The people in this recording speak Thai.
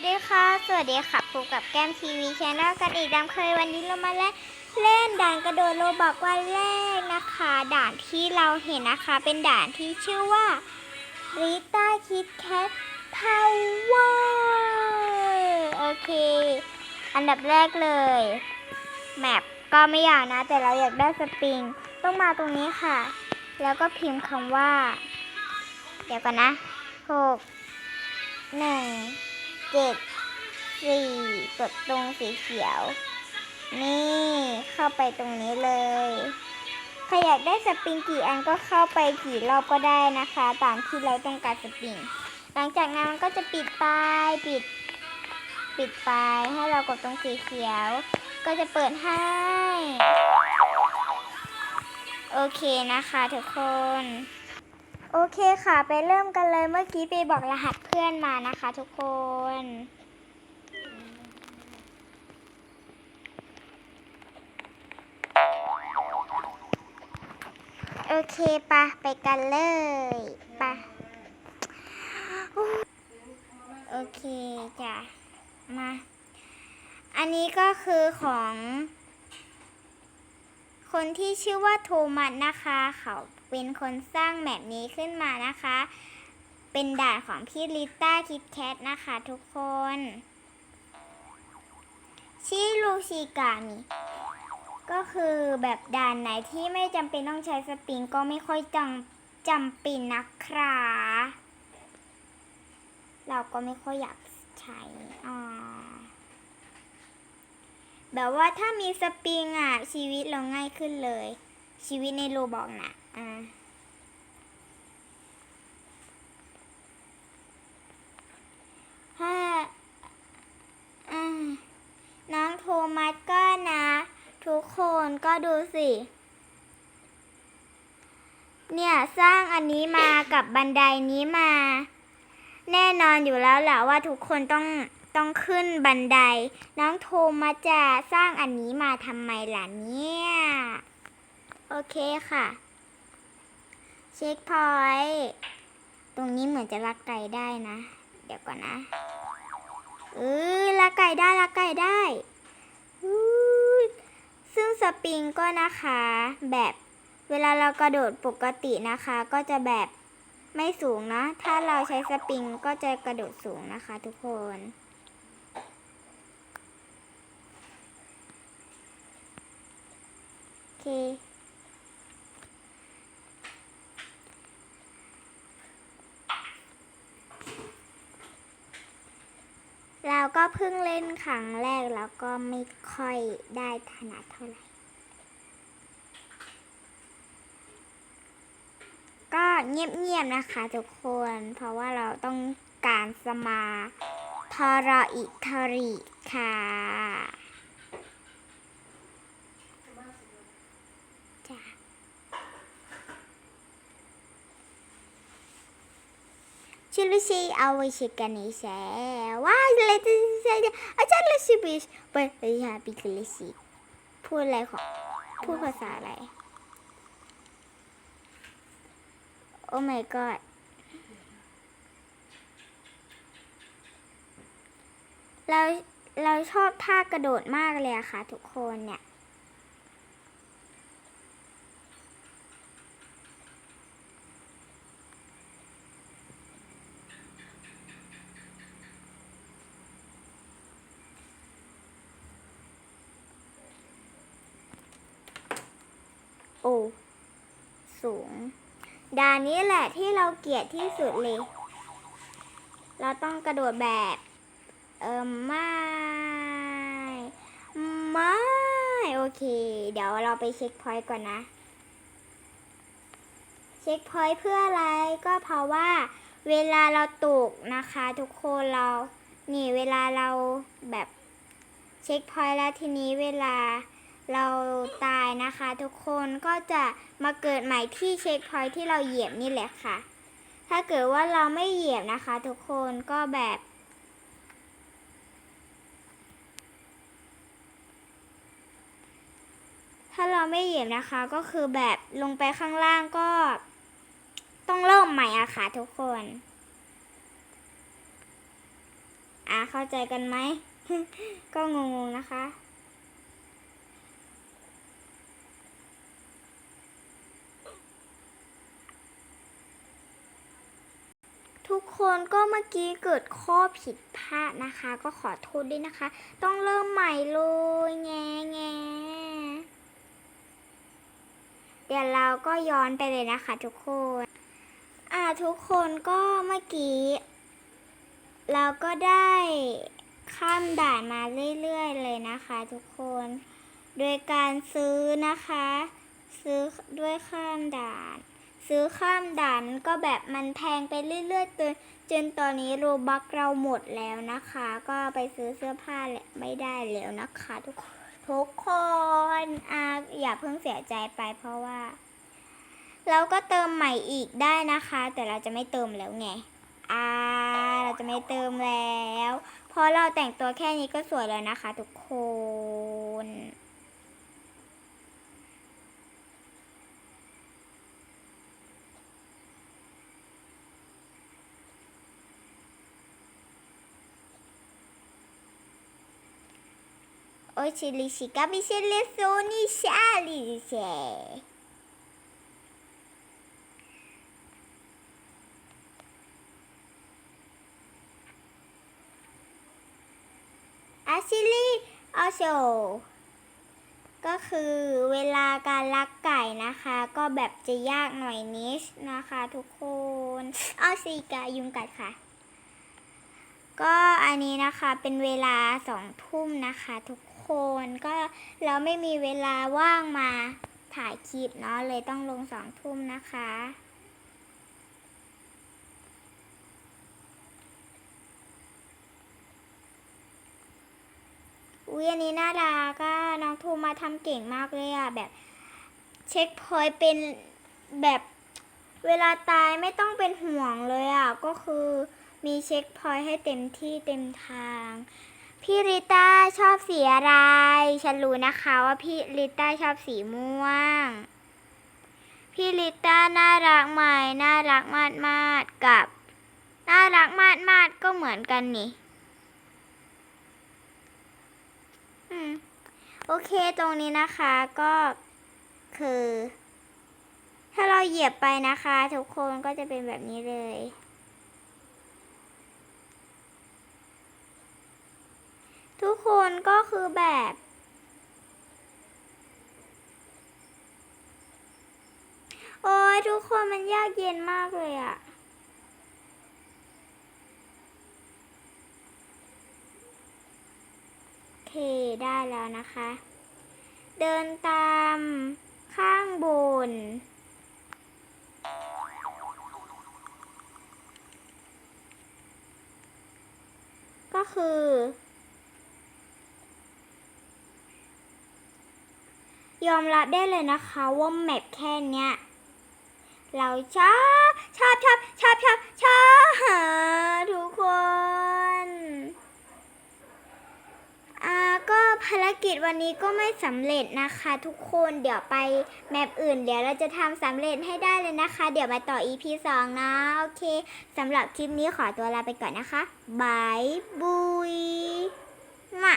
วัสดีค่ะ สวัสดีค่ะพบกับแก้มทีวีชแนลกันอีกดังเคยวันนี้เรามาเล่นเล่นด่านกระโดดโลบอกวันแรกนะคะ ด่านที่เราเห็นนะคะ เป็นด่านที่ชื่อว่าริต้าคิดแคทพาวเวอร์โอเค อันดับแรกเลยแมปก็ไม่อยากนะ แต่เราอยากได้สปริง ต้องมาตรงนี้ค่ะ แล้วก็พิมพ์คำว่า เดี๋ยวก่อนนะหกหนึ่ง เจ็ดสี่กดตรงสีเขียว นี่เข้าไปตรงนี้เลยใครอยากได้สปริงกี่อันก็เข้าไปกี่รอบก็ได้นะคะ ตามที่เราต้องการสปริง หลังจากนั้นมันก็จะปิดไปปิด ปิดไปให้เรากดตรงสีเขียว ก็จะเปิดให้ โอเคนะคะทุกคน โอเคค่ะ ไปเริ่มกันเลยเมื่อกี้ไปบอกรหัสเพื่อนมานะคะ ทุกคน โอเคปะไปกันเลยปะโอเคจ้ะมา อันนี้ก็คือของ คนที่ชื่อว่าโทมัสนะคะ เขาเป็นคนสร้างแมปนี้ขึ้นมานะคะ เป็นด่านของพี่ลิต้าคิดแคทนะคะทุกคน ชิลูชิกามิก็คือแบบด่านไหนที่ไม่จำเป็นต้องใช้สปริงก็ไม่ค่อยจำจำเป็นนะครับเราก็ไม่ค่อยอยากใช้อ่า แบบว่าถ้ามีสปริงอะ ชีวิตเราง่ายขึ้นเลย ชีวิตในโลบอกนะอ่าถ้าอ่าน้องโทมัสก็นะ ทุกคนก็ดูสิ เนี่ย สร้างอันนี้มากับบันไดนี้มา แน่นอนอยู่แล้วแหละว่าทุกคนต้อง ต้องขึ้นบันได น้องโทมาจะสร้างอันนี้มาทำไมล่ะเนี่ย โอเคค่ะ เช็คพอยต์ตรงนี้เหมือนจะลักไก่ได้นะ เดี๋ยวก่อนนะเออลักไก่ได้ลักไก่ได้อู้ยซึ่งสปริงก็นะคะ แบบเวลาเรากระโดดปกตินะคะ ก็จะแบบไม่สูงนะ ถ้าเราใช้สปริงก็จะกระโดดสูงนะคะทุกคน โอ เค เราก็เพิ่งเล่นครั้งแรกแล้วก็ไม่ค่อยได้ถนัดเท่าไหร่ ก็เงียบๆนะคะทุกคน เพราะว่าเราต้องการสมาทรออิทริค่ะ ชิลุชิเอาไว้ชิกันนี่แซ่ว้าวเลยจะเสียอาจารย์เลชิบิชไปไปหาปิกเลชิพูดอะไรของพูดภาษาอะไรโอ้ my god เราเราชอบท่ากระโดดมากเลยอะค่ะทุกคนเนี่ย โอ้สูง ด่านนี้แหละที่เราเกลียดที่สุดเลย เราต้องกระโดดแบบ เออไม่ไม่โอเค เดี๋ยวเราไปเช็คพอยต์ก่อนนะ เช็คพอยต์เพื่ออะไรก็เพราะว่าเวลาเราตกนะคะทุกคนเรา นี่เวลาเราแบบเช็คพอยต์แล้วทีนี้เวลา เราตายนะคะ ทุกคนก็จะมาเกิดใหม่ที่เช็คพอยที่เราเหยียบนี่แหละค่ะ ถ้าเกิดว่าเราไม่เหยียบนะคะ ทุกคนก็แบบถ้าเราไม่เหยียบนะคะก็คือแบบลงไปข้างล่างก็ ต้องเริ่มใหม่อะค่ะทุกคน อ่าเข้าใจกันไหม ก็งงๆนะคะ ทุก คนก็เมื่อกี้เกิดข้อผิดพลาดนะคะ ก็ขอโทษด้วยนะคะ ต้องเริ่มใหม่เลยแงแงเดี๋ยวเราก็ย้อนไปเลยนะคะ ทุกคน อ่าทุกคนก็เมื่อกี้ เราก็ได้ข้ามด่านมาเรื่อยๆเลยนะคะ ทุกคน โดยการซื้อนะคะ ซื้อด้วยข้ามด่าน ซื้อข้ามด่านมันก็แบบมันแพงไปเรื่อยๆจนจนตอนนี้โรบักเราหมดแล้วนะคะ ก็ไปซื้อเสื้อผ้าแหละไม่ได้แล้วนะคะ ทุกคนทุกคนอ่าอย่าเพิ่งเสียใจไปเพราะว่า เราก็เติมใหม่อีกได้นะคะ แต่เราจะไม่เติมแล้วไงอ่าเราจะไม่เติมแล้ว เพราะเราแต่งตัวแค่นี้ก็สวยแล้วนะคะ ทุกคน โอ้ยชิลิชิกาบิเชเลโซนิชาลิเชอาชิลิอาโชก็คือเวลาการลักไก่นะคะ ก็แบบจะยากหน่อยนิดนะคะทุกคนเอาสีกายุงกัดค่ะ ก็อันนี้นะคะเป็นเวลาสองทุ่มนะคะทุก คนก็เราไม่มีเวลาว่างมาถ่ายคลิปเนาะเลยต้องลงสองทุ่มนะคะ อุ้ยอันนี้น่ารักก็น้องทูมาทำเก่งมากเลยอะแบบเช็คพอยเป็นแบบเวลาตายไม่ต้องเป็นห่วงเลยอะก็คือมีเช็คพอยให้เต็มที่เต็มทาง พี่ริต้าชอบสีอะไร ฉันรู้นะคะว่าพี่ริต้าชอบสีม่วง พี่ริต้าน่ารักไหมน่ารักมากมากกับ น่ารักมากมากก็เหมือนกันนี่อืมโอเคตรงนี้นะคะก็คือ ถ้าเราเหยียบไปนะคะ ทุกคนก็จะเป็นแบบนี้เลย ทุ ก็คือแบบ โอ้ยทุกคนมันยากเย็นมากเลยอะโอเคได้แล้วนะคะ เดินตามข้างบนก็คือ ยอมรับได้เลยนะคะว่าแมปแค่เนี้ยเราชอบชอบชอบชอบชอบชอบทุกคนอ่าก็ภารกิจวันนี้ก็ไม่สำเร็จนะคะ ทุกคนเดี๋ยวไปแมปอื่น เดี๋ยวเราจะทำสำเร็จให้ได้เลยนะคะ เดี๋ยวมาต่อ EP 2นะโอเคสำหรับคลิปนี้ขอตัวลาไปก่อนนะคะบายบุยมา